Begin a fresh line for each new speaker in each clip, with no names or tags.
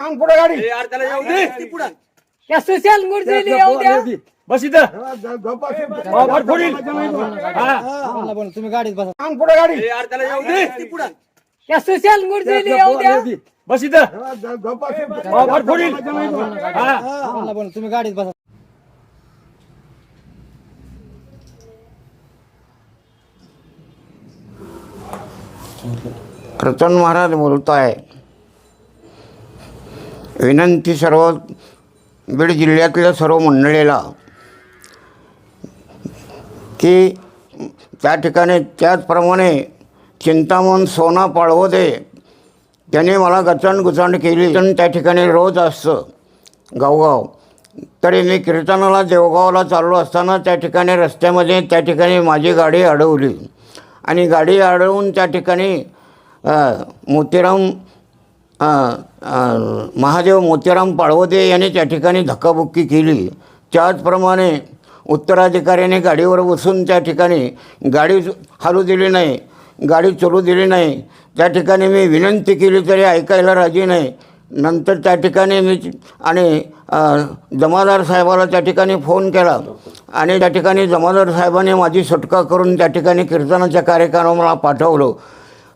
अंग पुढे गाडी.
यार त्याला येऊ दे पुढं.
त्या सुशांत गुरुजीला येऊ द्या
बस इथं. फट फोडील. हा.
तुम्ही गाडीत बसा.
अंग पुढे गाडी.
यार त्याला येऊ दे पुढं.
त्या सुशांत गुरुजीला येऊ द्या
बस इथं. फट फोडील. हा.
तुम्ही गाडीत बसा.
प्रचंड महाराज बोलत आहे विनंती सर्व बीड जिल्ह्यातल्या सर्व मंडळीला की त्या ठिकाणी त्याचप्रमाणे चिंतामण सोना पाळवदे त्याने मला गचंड केली. पण त्या ठिकाणी रोज असतं गावगाव. तरी मी कीर्तनाला देवगावला चाललो असताना त्या ठिकाणी रस्त्यामध्ये त्या ठिकाणी माझी गाडी अडवली आणि गाडी अडवून त्या ठिकाणी मोतीराम महादेव मोतीराम पाळवदे यांनी त्या ठिकाणी धक्काबुक्की केली. त्याचप्रमाणे उत्तराधिकाऱ्याने गाडीवर बसून त्या ठिकाणी गाडी हलू दिली नाही गाडी चलू दिली नाही. त्या ठिकाणी मी विनंती केली तरी ऐकायला राजी नाही. नंतर त्या ठिकाणी मी आणि जमादार साहेबाला त्या ठिकाणी फोन केला. आणि त्या ठिकाणी जमादार साहेबाने माझी सुटका करून त्या ठिकाणी कीर्तनाच्या कार्यक्रमाला पाठवलं.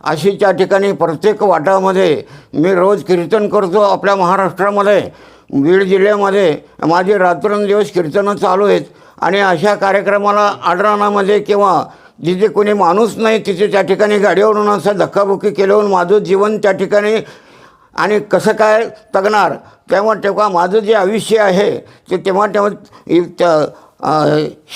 अशी त्या ठिकाणी प्रत्येक वाटामध्ये मी रोज कीर्तन करतो आपल्या महाराष्ट्रामध्ये. बीड जिल्ह्यामध्ये माझे रात्रंदिवस कीर्तनं चालू आहेत. आणि अशा कार्यक्रमाला आडराणामध्ये किंवा जिथे कोणी माणूस नाही तिथे त्या ठिकाणी गाडीवरून असं धक्काबुक्की केल्यावर माझं जीवन त्या ठिकाणी आणि कसं काय तगणार? तेव्हा तेव्हा माझं जे आयुष्य आहे ते तेव्हा तेव्हा इ- त्या-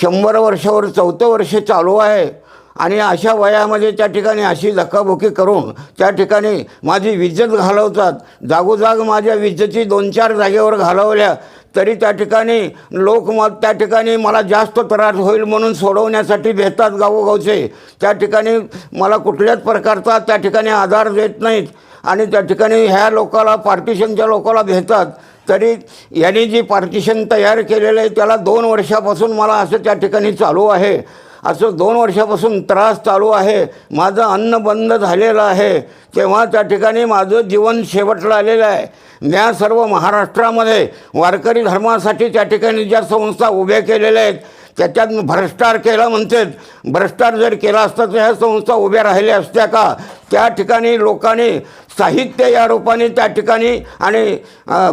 शंभर वर्षावर चौथं वर्ष चालू आहे. आणि अशा वयामध्ये त्या ठिकाणी अशी धक्काबुकी करून त्या ठिकाणी माझी विज्जत घालवतात. जागोजाग माझ्या विज्जती दोन चार जागेवर घालवल्या तरी त्या ठिकाणी लोक मग त्या ठिकाणी मला जास्त त्रास होईल म्हणून सोडवण्यासाठी भेटतात गावोगावचे. त्या ठिकाणी मला कुठल्याच प्रकारचा त्या ठिकाणी आधार देत नाहीत आणि त्या ठिकाणी ह्या लोकाला पार्टिशनच्या लोकाला भेटतात. तरी यांनी जी पार्टिशन तयार केलेलं आहे त्याला दोन वर्षापासून मला असं त्या ठिकाणी चालू आहे. असं दोन वर्षापासून त्रास चालू आहे. माझं अन्न बंद झालेलं आहे. तेव्हा त्या ठिकाणी माझं जीवन शेवटला आलेलं आहे. या सर्व महाराष्ट्रामध्ये वारकरी धर्मासाठी त्या ठिकाणी ज्या संस्था उभ्या केलेल्या आहेत त्याच्यात भ्रष्टाचार केला म्हणतात भ्रष्टाचार जर केला असता तर ह्या संस्था उभ्या राहिल्या असत्या का? त्या ठिकाणी लोकांनी साहित्य या रूपाने त्या ठिकाणी आणि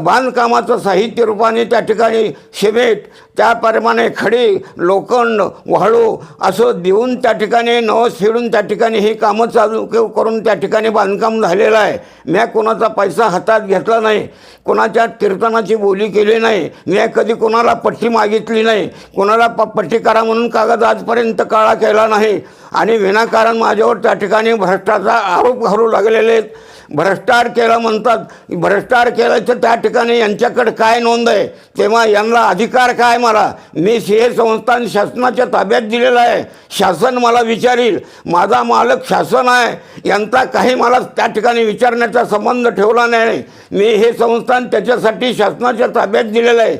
बांधकामाचं साहित्य रूपाने त्या ठिकाणी सिमेंट त्याप्रमाणे खडी लोखंड वाळू असं देऊन त्या ठिकाणी नवस फिरून त्या ठिकाणी ही कामं चालू करून त्या ठिकाणी बांधकाम झालेलं आहे. मी कोणाचा पैसा हातात घेतला नाही. कोणाच्या कीर्तनाची बोली केली नाही. मी कधी कोणाला पट्टी मागितली नाही. कोणाला प पट्टीकारा म्हणून कागद आजपर्यंत काळा केला नाही. आणि विनाकारण माझ्यावर त्या ठिकाणी भ्रष्टाचार आरोप घालू लागलेले आहेत. भ्रष्टाचार केला म्हणतात. भ्रष्टाचार केला तर त्या ठिकाणी यांच्याकडे काय नोंद आहे? तेव्हा यांना अधिकार काय मला? मी हे संस्थान शासनाच्या ताब्यात दिलेलं आहे. शासन मला विचारील. माझा मालक शासन आहे. यांचा काही मला त्या ठिकाणी विचारण्याचा संबंध ठेवला नाही. मी हे संस्थान त्याच्यासाठी शासनाच्या ताब्यात दिलेलं आहे.